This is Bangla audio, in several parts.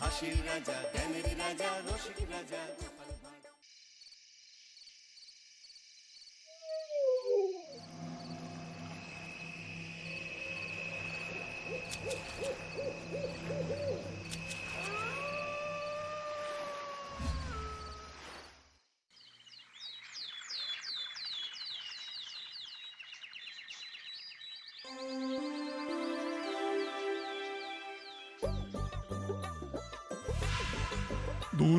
হাসির রাজা জ্ঞানের রাজা রসিক রাজা।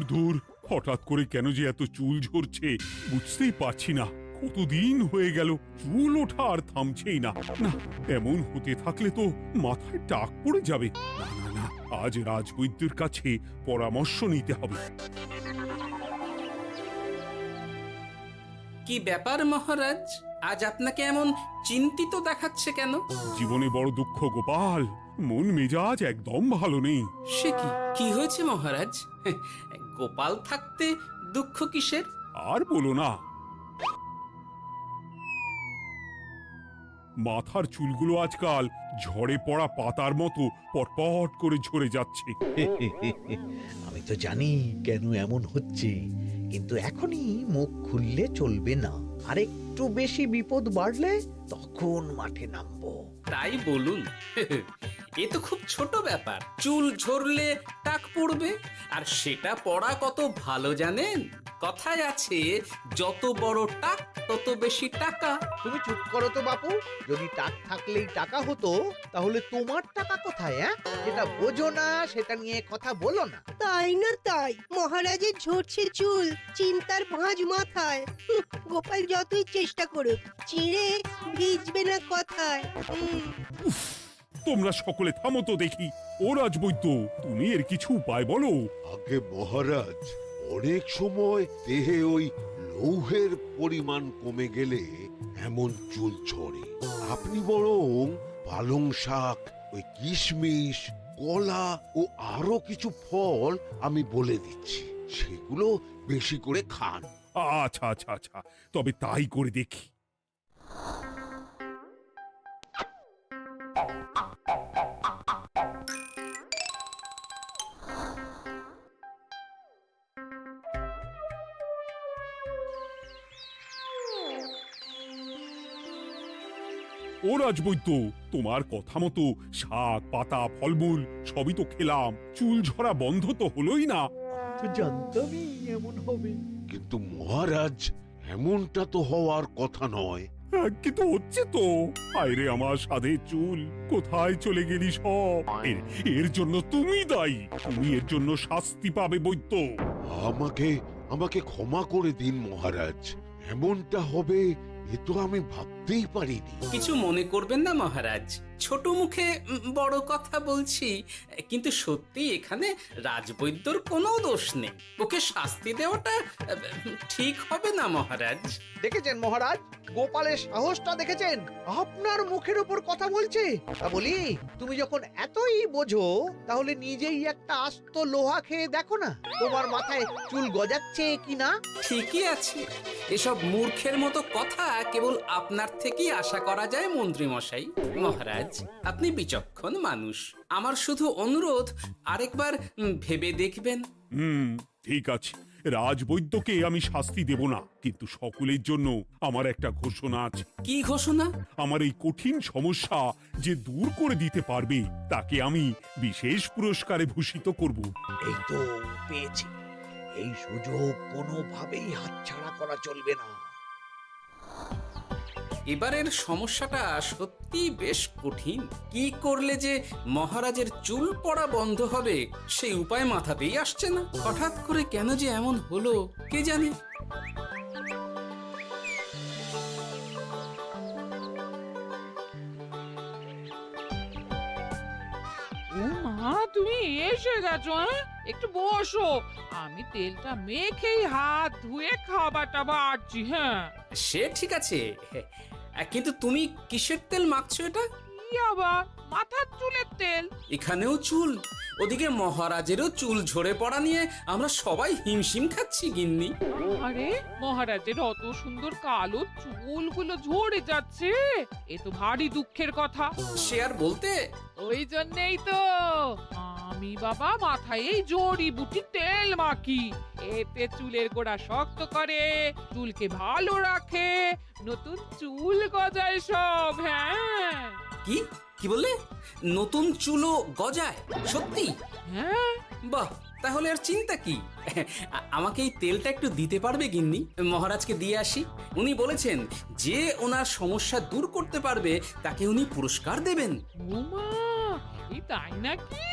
দূর হঠাৎ করে কেন যে এত চুল ঝরছে? বুঝতেই পারছি না। কতদিন হয়ে গেল চুল ওঠা আর থামছেই না। না এমন হতে থাকলে তো মাথায় টাক পড়ে যাবে। না না না আজ রাজবৈদ্যের কাছে পরামর্শ নিতে হবে। কি ব্যাপার মহারাজ? আজ আপনাকে এমন চিন্তিত দেখাচ্ছে কেন? জীবনে বড় দুঃখ গোপাল। মন মেজাজ একদম ভালো নেই। সে কি? কি হয়েছে মহারাজ? গোপাল থাকতে দুঃখ কিসের? আর বলো না। মাথার চুলগুলো আজকাল ঝড়ে পড়া পাতার মতো পটপট করে ঝরে যাচ্ছে। আমি তো জানি কেন এমন হচ্ছে কিন্তু এখনই মুখ খুললে চলবে না। আর একটু বেশি বিপদ বাড়লে তখন মাঠে নামবো। তাই বলুন। এ তো খুব ছোট ব্যাপার। চুল ঝরলে টাক পড়বে আর সেটা পড়া কত ভালো জানেন? কথায় আছে যত বড় টাক তত বেশি টাকা। তুমি চুপ করো তো বাপু যদি টাক থাকলেই টাকা হতো তাহলে তোমার টাকা কোথায় হ্যাঁ যেটা বোঝো না সেটা নিয়ে কথা বলো না। তাই না তাই? মহারাজের ঝরছে চুল চিন্তার ভাঁজ মাথায়। হুঁ, গোপাল যতই চেষ্টা করুক চিড়ে ভিজবে না কথায়। হুম, তোমরা সকলে থামো তো দেখি। ও রাজবৈদ্য তুমি এর কিছু উপায় বলো। আগে মহারাজ অনেক সময় দেহে ওই লৌহের পরিমাণ কমে গেলে এমন চুল ছড়ে আপনি বরং পালং শাক ওই কিশমিশ কলা ও আরও কিছু ফল আমি বলে দিচ্ছি। সেগুলো বেশি করে খান। আচ্ছা আচ্ছা আচ্ছা তবে তাই করে দেখি। ও রাজবৈদ্য তোমার কথা মতো শাক পাতা ফলমূল সবই তো খেলাম। চুল ঝরা বন্ধ তো হলোই না। তো জানতামই এমন হবে। কিন্তু মহারাজ এমনটা তো হওয়ার কথা নয়। হ্যাঁ, কিন্তু হচ্ছে তো। আরে আমার সাধে চুল কোথায় চলে গেলি সব? এর- এর জন্য তুমি দায়ী। তুমি এর জন্য শাস্তি পাবে বৈদ্য। আমাকে আমাকে ক্ষমা করে দিন মহারাজ। এমনটা হবে এ তো আমি ভাবতেই পারিনি কিছু মনে করবেন না মহারাজ। ছোট মুখে বড় কথা বলছি কিন্তু সত্যি এখানে রাজবৈদ্যর কোনো দোষ নেই। ওকে শাস্তি দেওয়াটা ঠিক হবে না মহারাজ। দেখেছেন মহারাজ? গোপালের সাহসটা দেখেছেন? আপনার মুখের উপর কথা বলছে। তা বলি তুমি যখন এতই বোঝো তাহলে নিজেই একটা আস্ত লোহা খেয়ে দেখো না তোমার মাথায় চুল গজাচ্ছে কি না? ঠিকই আছে। এসব মূর্খের মতো কথা কেবল আপনার থেকেই আশা করা যায় মন্ত্রী মশাই মহারাজ আপনি বিচক্ষণ মানুষ। আমার শুধু অনুরোধ আরেকবার উম, ভেবে দেখবেন। হুম ঠিক আছে। রাজবৈদ্যকে আমি শাস্তি দেব না কিন্তু সকলের জন্য আমার একটা ঘোষণা আছে। কি ঘোষণা? আমার এই কঠিন সমস্যা যে দূর করে দিতে পারবে তাকে আমি বিশেষ পুরস্কারে ভূষিত করব। এই তো পেয়েছি। এই সুযোগ কোনোভাবেই হাতছাড়া করা চলবে না। এবারের সমস্যাটা সত্যি বেশ কঠিন। কি করলে যে মহারাজের চুল পড়া বন্ধ হবে সেই উপায় মাথাতেই আসছে না। হঠাৎ করে কেন যে এমন হলো কে জানে? ও মা তুমি এসে গেছো হ্যাঁ? একটু বসো। আমি তেলটা মেখেই হাত ধুয়ে খাবারটা বাড়ছি হ্যাঁ? সে ঠিক আছে। কিন্তু তুমি কিসের তেল মাখছো এটা? আবার? মাথার চুলের তেল। এখানেও চুল। ওদিকে মহারাজেরও চুল ঝরে পড়া নিয়ে আমরা সবাই হিমশিম খাচ্ছি গিন্নি। আরে মহারাজের অত সুন্দর কালো চুলগুলো ঝরে যাচ্ছে। এ তো ভারী দুঃখের কথা। সে আর বলতে? ওই জন্যেই তো। আমি বাবা মাথায় এই জড়িবুটি তেল মাখি। এতে চুলের গোড়া শক্ত করে চুলকে ভালো রাখে। নতুন চুল গজায় সব হ্যাঁ। কি? কি বললে? নতুন চুলো গজায়? সত্যি? হ্যাঁ। বাহ তাহলে আর চিন্তা কি? আমাকে এই তেলটা একটু দিতে পারবে গিন্নি? মহারাজকে দিয়ে আসি। উনি বলেছেন যে ওনার সমস্যা দূর করতে পারবে তাকে উনি পুরস্কার দেবেন। তাই নাকি?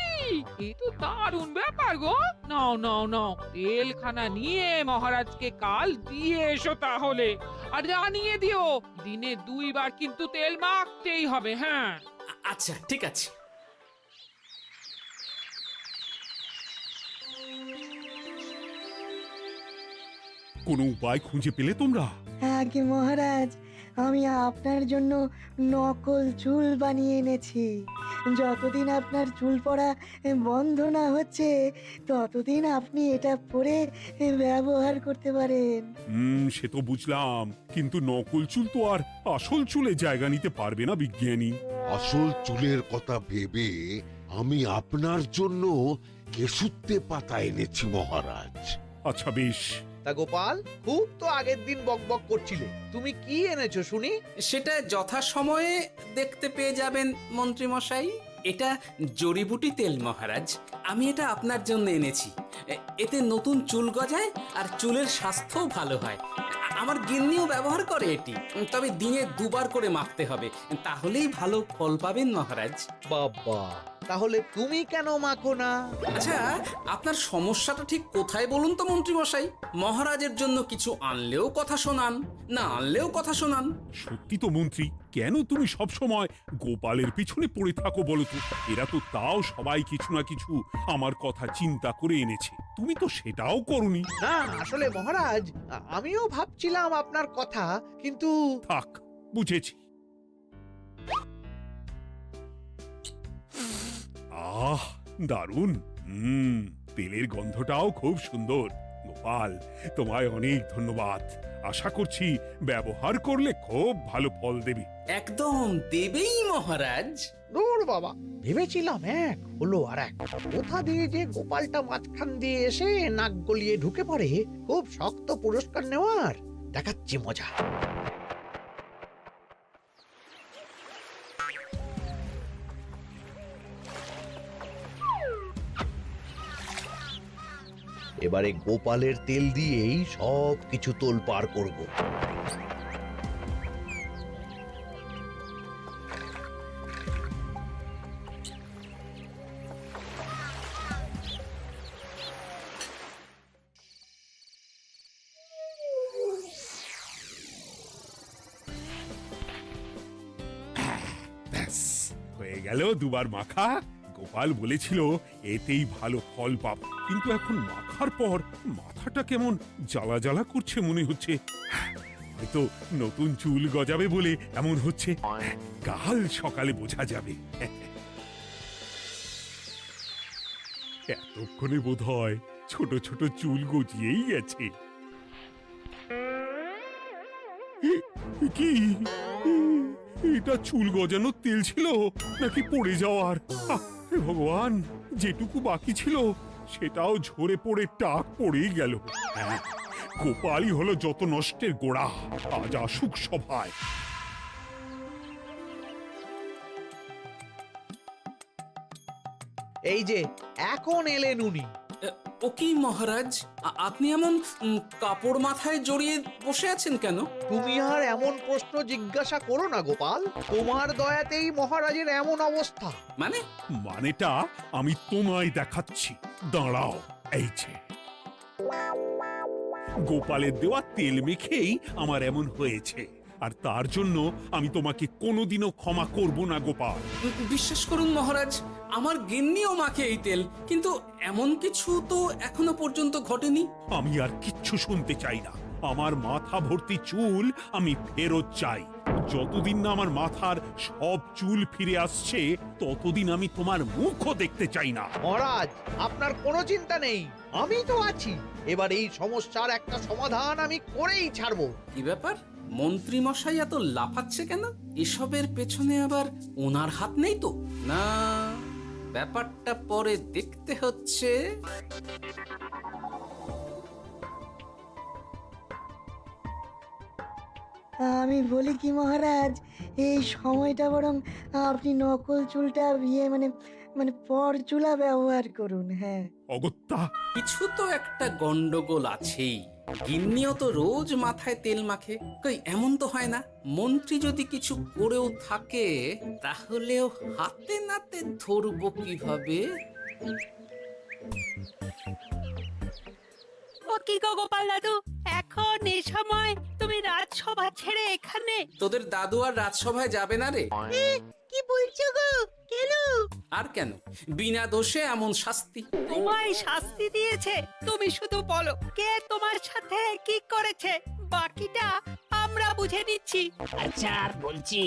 এ তো দারুণ ব্যাপার গো। নাও নাও নাও তেলখানা নিয়ে মহারাজকে কাল দিয়ে এসো তাহলে। আর জানিয়ে দিও দিনে দুইবার কিন্তু তেল মাখতেই হবে হ্যাঁ। আচ্ছা ঠিক আছে। কোনো উপায় খুঁজে পেলে তোমরা? আগে মহারাজ। আমি আপনার জন্য নকল চুল বানিয়ে এনেছি। যতদিন আপনার চুল পড়া বন্ধ না হচ্ছে ততদিন আপনি এটা পরে ব্যবহার করতে পারেন। হুম সে তো বুঝলাম। কিন্তু নকল চুল তো আর আসল চুলে জায়গা নিতে পারবে না বিজ্ঞানী। আসল চুলের কথা ভেবে আমি আপনার জন্য কেশুত্তে পাতা এনেছি মহারাজ। আচ্ছা বেশ। তা গোপাল খুব তো আগের দিন বকবক করছিলে। তুমি কি এনেছো শুনি? সেটা যথাসময়ে দেখতে পেয়ে যাবেন মন্ত্রী মশাই এটা জড়িবুটি তেল মহারাজ। আমি এটা আপনার জন্য এনেছি। এ- এতে নতুন চুল গজায় আর চুলের স্বাস্থ্যও ভালো হয়। আ- আমার গিন্নিও ব্যবহার করে এটি। তবে দিনে দুবার করে মাখতে হবে। তাহলেই ভালো ফল পাবেন মহারাজ। বাবা তাহলে তুমি কেন মাখো না? আচ্ছা আপনার সমস্যাটা ঠিক কোথায় বলুন তো মন্ত্রী মশাই মহারাজের জন্য কিছু আনলেও কথা শোনান না আনলেও কথা শোনান। সত্যি তো মন্ত্রী কেন তুমি সব সময় গোপালের পিছনে পড়ে থাকো বলো তো? এরা তো তাও সবাই কিছু না কিছু আমার কথা চিন্তা করে এনেছে। তুমি তো সেটাও করনি। না আসলে মহারাজ আ- আমিও ভাবছিলাম আপনার কথা কিন্তু থাক বুঝেছি। আহ দারুণ। হুম তেলের গন্ধটাও খুব সুন্দর। গোপাল তোমায় অনেক ধন্যবাদ। আশা করছি ব্যবহার করলে খুব ভালো ফল দেবে। একদম দেবেই মহারাজ। দূর বাবা ভেবেছিলাম এক হলো আর এক। কোথা দিয়ে যে গোপালটা মাঝখান দিয়ে এসে নাক গলিয়ে ঢুকে পড়ে খুব শক্ত পুরস্কার নেওয়ার। দেখাচ্ছি মজা। এবারে গোপালের তেল দিয়েই সব কিছু তোল পার করব হয়ে গেল দুবার মাখা। গোপাল বলেছিল, এতেই ভালো ফল পাব। কিন্তু এখন মাখার পর মাথাটা কেমন জ্বালা জ্বালা করছে মনে হচ্ছে। হয়তো নতুন চুল গজাবে বলে এমন হচ্ছে। কাল সকালে বোঝা যাবে। এতক্ষণে বোধ হয় ছোট ছোট চুল গজিয়েই গেছে। কি? এটা চুল গজানোর তেল ছিল নাকি পড়ে যাওয়ার? ভগবান, যেটুকু বাকি ছিল সেটাও ঝরে পড়ে টাক পড়েই গেল। হ্যাঁ, গোপালই হলো যত নষ্টের গোড়া আজ আসুক সভায়। এই যে এখন এলেন উনি। ও কি মহারাজ আ- আপনি এমন উম, কাপড় মাথায় জড়িয়ে বসে আছেন কেন? তুমি আর এমন প্রশ্ন জিজ্ঞাসা করো না গোপাল। তোমার দয়াতেই মহারাজের এমন অবস্থা। মানে? মানেটা আমি তোমায় দেখাচ্ছি। দাঁড়াও এই যে। গোপালের দেওয়া তেল মেখেই আমার এমন হয়েছে। আর তার জন্য আমি তোমাকে কোনোদিনও ক্ষমা করব না গোপাল। উম, বিশ্বাস করুন মহারাজ আমার গিন্নিও মাখে এই তেল কিন্তু এমন কিছু তো এখনও পর্যন্ত ঘটেনি। আমি আর কিচ্ছু শুনতে চাই না। আমার মাথা ভর্তি চুল আমি ফেরত চাই। যতদিন না আমার মাথার সব চুল ফিরে আসছে ততদিন আমি তোমার মুখও দেখতে চাই না। মহারাজ আপনার কোনো চিন্তা নেই। আমি তো আছি। এবার এই সমস্যার একটা সমাধান আমি করেই ছাড়বো। কি ব্যাপার? মন্ত্রী মশাই এত লাফাচ্ছে কেন? এসবের পেছনে আবার ওনার হাত নেই তো? না। ব্যাপারটা পরে দেখতে হচ্ছে। আমি বলি কি মহারাজ এই সময়টা বরং আপনি নকল চুলটা ইয়ে মানে মানে পর চুলা ব্যবহার করুন হ্যাঁ। অগত্যা! কিছু তো একটা গন্ডগোল আছেই। গিন্নিও তো রোজ মাথায় তেল মাখে। কই এমন তো হয় না। মন্ত্রী যদি কিছু করেও থাকে তাহলেও হাতে নাতে ধরবো কীভাবে? ও কি গো গোপাল দাদু? এখন এই সময় তুমি রাজসভা ছেড়ে এখানে? তোদের দাদু আর রাজসভায় যাবে না রে? বলছো গো? কেন? আর কেন? বিনা দোষে এমন শাস্তি। তোমায় শাস্তি দিয়েছে তুমি শুধু বলো কে তোমার সাথে কি করেছে? বাকিটা আমরা বুঝে নিচ্ছি। আচ্ছা বলছি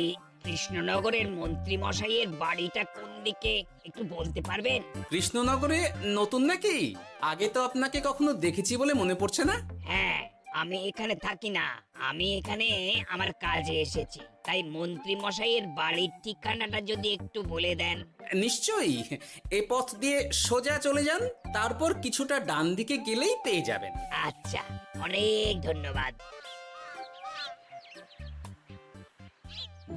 কৃষ্ণনগরের মন্ত্রী মশাইয়ের বাড়িটা কোন দিকে? একটু বলতে পারবেন? কৃষ্ণনগরে নতুন নাকি? আগে তো আপনাকে কখনো দেখেছি বলে মনে পড়ছে না? হ্যাঁ আমি এখানে থাকি না। আমি এখানে আমার কাজে এসেছি। তাই মন্ত্রী মশাইয়ের বাড়ির ঠিকানাটা যদি একটু বলে দেন। নিশ্চয়ই। এ পথ দিয়ে সোজা চলে যান তারপর কিছুটা ডান দিকে গেলেই পেয়ে যাবেন। আচ্ছা অনেক ধন্যবাদ।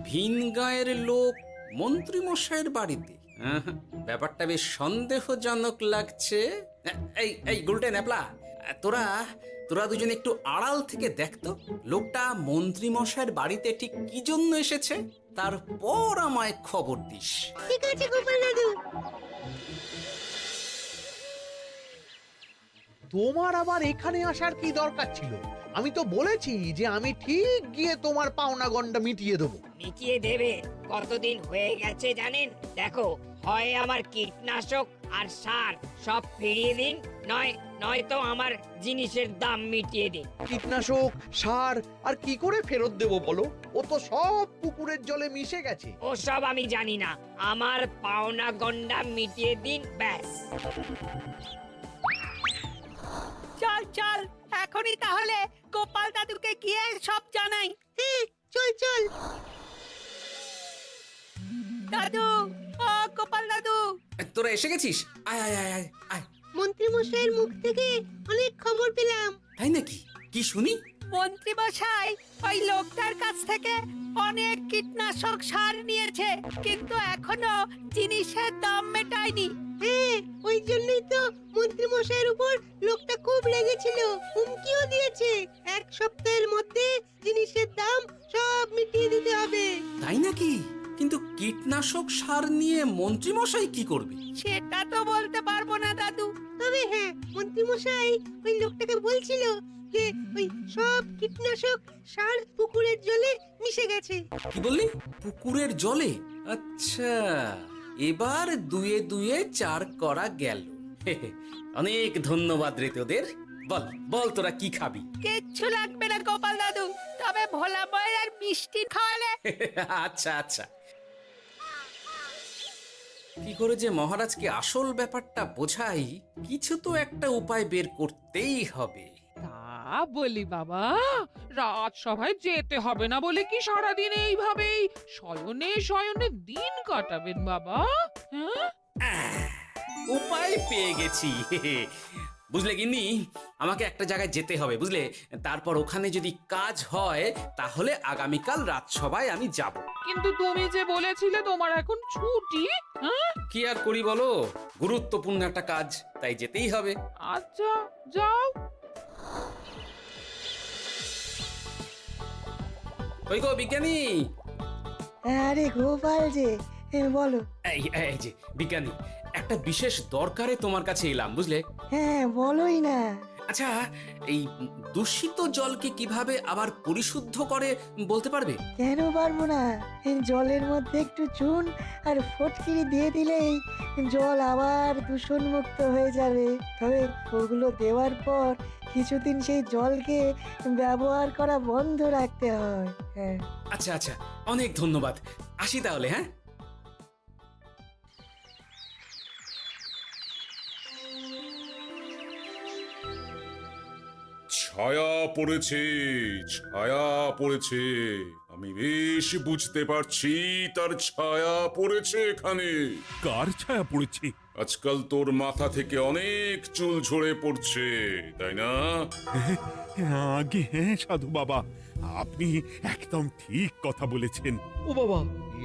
ভিন গায়ের লোক মন্ত্রী মশাইয়ের বাড়িতে আহা, ব্যাপারটা বেশ সন্দেহজনক লাগছে। এই এই গুলটে ন্যাপলা তোরা তোরা দুজন একটু আড়াল থেকে দেখতো লোকটা মন্ত্রী মশাইয়ের বাড়িতে ঠিক কি জন্য এসেছে? তারপর আমায় খবর দিস। ঠিক আছে গোপাল দাদু। তোমার আবার এখানে আসার কি দরকার ছিল? আমি তো বলেছি যে আমি ঠিক গিয়ে তোমার পাওনা গন্ডা মিটিয়ে দেবো। মিটিয়ে দেবে কতদিন হয়ে গেছে জানেন? দেখো হয় আমার কীটনাশক আর সার সব ফিরিয়ে দিন নয় নয়তো আমার জিনিসের দাম মিটিয়ে দিন। কীটনাশক সার আর কি করে ফেরত দেবো বলো? ও তো সব পুকুরের জলে মিশে গেছে। ওসব আমি জানি না। আমার পাওনা গন্ডা মিটিয়ে দিন ব্যাস। চল চল এখনই তাহলে গোপাল দাদুকে গিয়ে সব জানাই। হ্যাঁ চল চল। দাদু ও গোপাল দাদু। তোরা এসে গেছিস? আয় আয় আয় আয় আয়। মন্ত্রী মশাইয়ের মুখ থেকে অনেক খবর পেলাম। তাই নাকি? কি শুনি? মন্ত্রী মশাই ওই লোকটার কাছ থেকে অনেক কীটনাশক সার নিয়েছে কিন্তু এখনও জিনিসের দাম মেটায়নি। হ্যাঁ ওই জন্যই তো মন্ত্রী মশাইয়ের উপর লোকটা খুব রেগেছিল হুমকিও দিয়েছে। এক সপ্তাহের মধ্যে জিনিসের দাম সব মিটিয়ে দিতে হবে। তাই নাকি? কিন্তু কীটনাশক সার নিয়ে মন্ত্রী মশাই কি করবে? সেটা তো বলতে পারব না দাদু। তবে হ্যাঁ মন্ত্রী মশাই ওই লোকটাকে বলছিল যে ওই সব কীটনাশক সার পুকুরের জলে মিশে গেছে। কি বললি? পুকুরের জলে? আচ্ছা এবার দুয়ে দুয়ে চার করা গেল। অনেক ধন্যবাদ রে তোদের বল বল তোরা কি খাবি? কিচ্ছু লাগবে না গোপাল দাদু। তবে ভোলা বয়ের আর মিষ্টি খাওয়ালে। আচ্ছা আচ্ছা। কি করে যে মহারাজকে আসল ব্যাপারটা বোঝাই কিছু তো একটা উপায় বের করতেই হবে। তা বলি বাবা রাজসভায় যেতে হবে না বলে কি সারাদিন এইভাবেই শয়নে শয়নে দিন কাটাবেন বাবা হ্যাঁ? উপায় পেয়ে গেছি। বুঝলে গিন্নি? আমাকে একটা জায়গায় যেতে হবে বুঝলে? তারপর ওখানে যদি কাজ হয় তাহলে আগামীকাল রাজসভায় আমি যাব। কিন্তু তুমি যে বলেছিলে তোমার এখন ছুটি হ্যাঁ? কি আর করি বলো? গুরুত্বপূর্ণ একটা কাজ তাই যেতেই হবে। আচ্ছা যাও। ওই গো বিজ্ঞানী। আরে গোপাল যে এ, বলো। এই এই যে বিজ্ঞানী একটা বিশেষ দরকারে তোমার কাছে এলাম বুঝলে? হ্যাঁ বলোই না। আচ্ছা এই দূষিত জলকে কীভাবে আবার পরিশুদ্ধ করে বলতে পারবে? কেন পারব না? এই জলের মধ্যে একটু চুন আর ফটকিরি দিয়ে দিলেই জল আবার দূষণমুক্ত হয়ে যাবে। তবে ওগুলো দেওয়ার পর কিছুদিন সেই জলকে ব্যবহার করা বন্ধ রাখতে হয়। হ্যাঁ। আচ্ছা আচ্ছা অনেক ধন্যবাদ। আসি তাহলে হ্যাঁ? ছায়া পড়েছে ছায়া পড়েছে। আমি বেশ বুঝতে পারছি তার ছায়া পড়েছে এখানে। কার ছায়া পড়েছে? আজকাল তোর মাথা থেকে অনেক চুল ঝরে পড়ছে তাই না? আগে হ্যাঁ সাধু বাবা। আপনি একদম ঠিক কথা বলেছেন। ও বাবা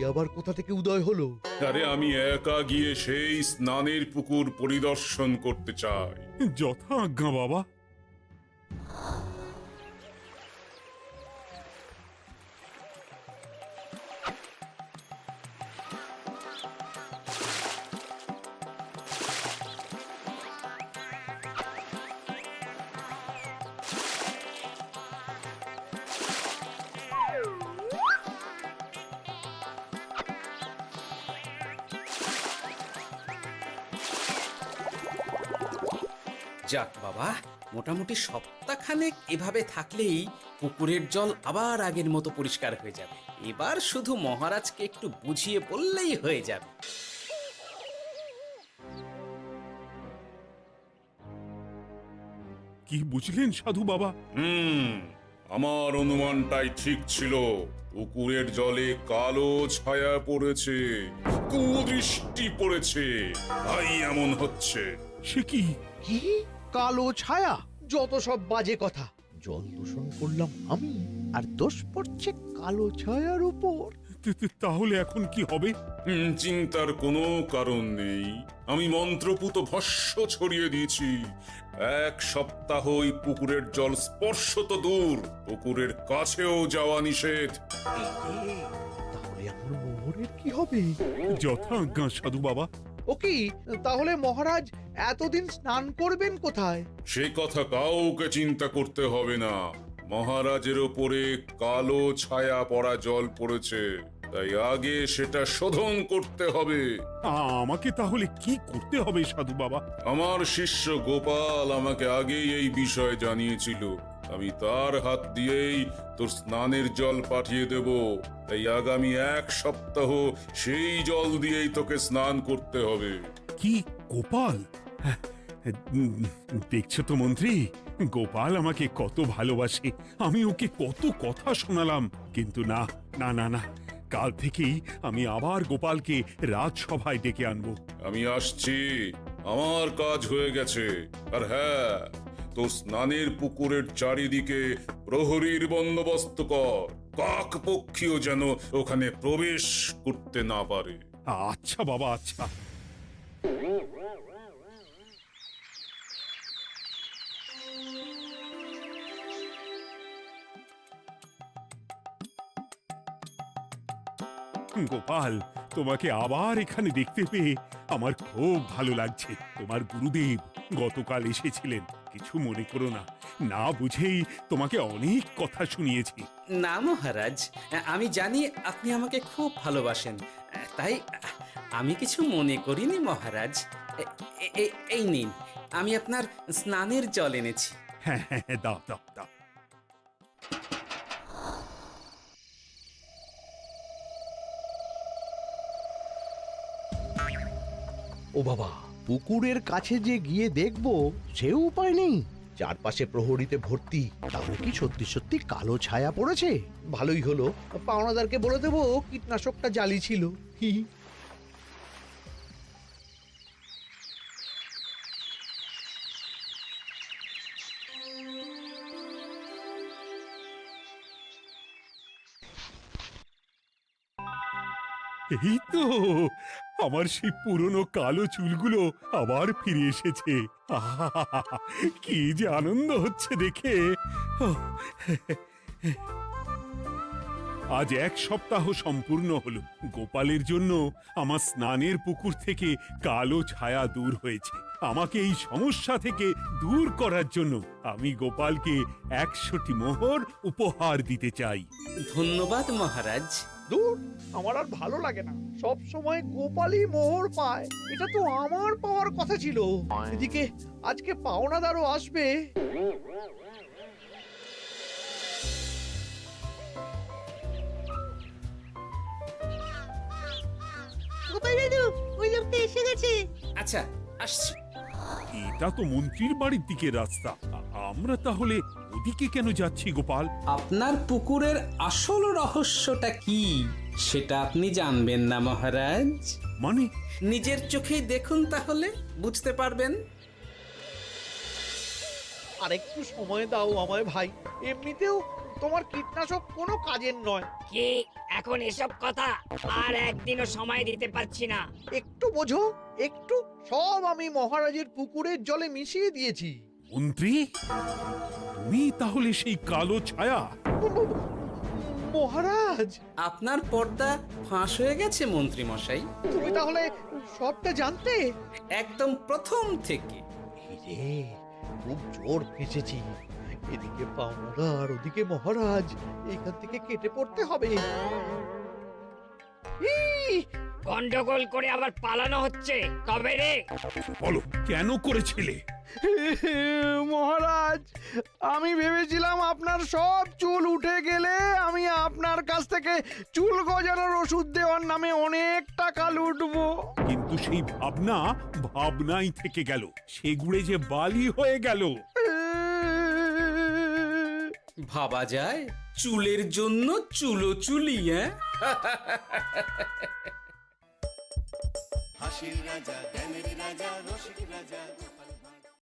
আবার কোথা থেকে উদয় হলো? আরে আমি একা গিয়ে সেই স্নানের পুকুর পরিদর্শন করতে চাই। যথা আজ্ঞা বাবা। মোটামুটি সপ্তাহখানেক এভাবে থাকলেই পুকুরের জল আবার আগের মতো পরিষ্কার হয়ে যাবে। এবার শুধু মহারাজকে একটু বুঝিয়ে বললেই হয়ে যাবে। কি বুঝলেন সাধু বাবা? হুম আমার অনুমানটাই ঠিক ছিল। পুকুরের জলে কালো ছায়া পড়েছে কুদৃষ্টি পড়েছে। তাই এমন হচ্ছে। সে কি? কি কালো ছায়া? যত সব বাজে কথা। জল দূষণ করলাম আমি আর দোষ পড়ছে কালো ছায়ার উপর। তাহলে এখন কি হবে? চিন্তার কোনো কারণ নেই। আমি মন্ত্রপুত ভস্য ছড়িয়ে দিয়েছি। এক সপ্তাহ ওই পুকুরের জল স্পর্শ তো দূর। পুকুরের কাছেও যাওয়া নিষেধ। তাহলে আমার মোহরের কি হবে? যথা আজ্ঞা সাধু বাবা ও কি? তাহলে মহারাজ এতদিন স্নান করবেন কোথায়? সে কথা কাউকে চিন্তা করতে হবে না। মহারাজের ওপরে কালো ছায়া পড়া জল পড়েছে। তাই আগে সেটা শোধন করতে হবে। আমাকে তাহলে কি করতে হবে সাধু বাবা? আমার শিষ্য গোপাল আমাকে আগেই এই বিষয় জানিয়েছিল। আমি তার হাত দিয়েই তোর স্নানের জল পাঠিয়ে দেব। তাই আগামী এক সপ্তাহ সেই জল দিয়েই তোকে স্নান করতে হবে। কি গোপাল? হ্যাঁ, দেখছ তো মন্ত্রী গোপাল আমাকে কত ভালোবাসে। আমি ওকে কত কথা শোনালাম। কিন্তু না না না না কাল থেকেই আমি আবার গোপালকে রাজসভায় ডেকে আনব। আমি আসছি। আমার কাজ হয়ে গেছে। আর হ্যাঁ তোর স্নানের পুকুরের চারিদিকে প্রহরীর বন্দোবস্ত কর। কাক পক্ষীও যেন ওখানে প্রবেশ করতে না পারে। আচ্ছা বাবা আচ্ছা। গোপাল তোমাকে আবার এখানে দেখতে পেয়ে আমার খুব ভালো লাগছে। তোমার গুরুদেব গতকাল এসেছিলেন কিছু মনে করো না। না বুঝেই তোমাকে অনেক কথা শুনিয়েছি। না মহারাজ আমি জানি আপনি আমাকে খুব ভালোবাসেন। তাই আমি কিছু মনে করিনি মহারাজ। এই নিন আমি আপনার স্নানের জল এনেছি। হ্যাঁ হ্যাঁ হ্যাঁ, দাও দাও দাও। ও বাবা, পুকুরের কাছে যে গিয়ে দেখব, সে উপায় নেই। চারপাশে প্রহরীতে ভর্তি, তাহলে কি সত্যি সত্যি কালো ছায়া পড়েছে? ভালোই হলো। পাওনাদারকে বলে দেবো, কীটনাশকটা জালি ছিল। হি। এই তো আমার সেই পুরনো কালো চুলগুলো আবার ফিরে এসেছে। কি যে আনন্দ হচ্ছে দেখে। আজ এক সপ্তাহ সম্পূর্ণ হলো। গোপালের জন্য আমার স্নানের পুকুর থেকে কালো ছায়া দূর হয়েছে। আমাকে এই সমস্যা থেকে দূর করার জন্য আমি গোপালকে একশোটি মোহর উপহার দিতে চাই। ধন্যবাদ মহারাজ। দূর আমার আর ভালো লাগে না। সব সময় গোপালই মোহর পায়। এটা তো আমার পাওয়ার কথা ছিল। এদিকে আজকে পাওনাদারও আসবে। গোপাল দাদু ওই লোকটা এসে গেছে। আচ্ছা আসছি। এটা তো মন্ত্রীর বাড়ির দিকে রাস্তা। আ- আমরা তাহলে ওদিকে কেন যাচ্ছি গোপাল? আপনার পুকুরের আসল রহস্যটা কি? সেটা আপনি জানবেন না মহারাজ। মানে? নিজের চোখেই দেখুন তাহলে বুঝতে পারবেন। আর একটু সময় দাও আমায় ভাই। এমনিতেও তোমার কীটনাশক কোনো কাজের নয়। কি? এখন এসব কথা আর একদিনও সময় দিতে পারছি না। একটু বোঝো একটু সব আমি মহারাজের পুকুরের জলে মিশিয়ে দিয়েছি। মন্ত্রী তুমি তাহলে সেই কালো ছায়া। মহারাজ! আপনার পর্দা ফাঁস হয়ে গেছে মন্ত্রী মশাই। তুমি তাহলে সবটা জানতে? একদম প্রথম থেকে। রে খুব জোর ফেঁসেছি। এদিকে পাওনারা আর ওদিকে মহারাজ এখান থেকে কেটে পড়তে হবে। গন্ডগোল করে আবার পালানো হচ্ছে তবে রে? বলো কেন করেছিলে? মহারাজ আমি ভেবেছিলাম আপনার সব চুল উঠে গেলে আমি আপনার কাছ থেকে চুল গজানোর ওষুধ দেওয়ার নামে অনেক টাকা লুটবো। কিন্তু সেই ভাবনা ভাবনাই থেকে গেল। সেগুড়ে যে বালি হয়ে গেল। ভাবা যায়? চুলের জন্য চুলো চুলি হ্যাঁ হাসির রাজা রাজা রসিক রাজা।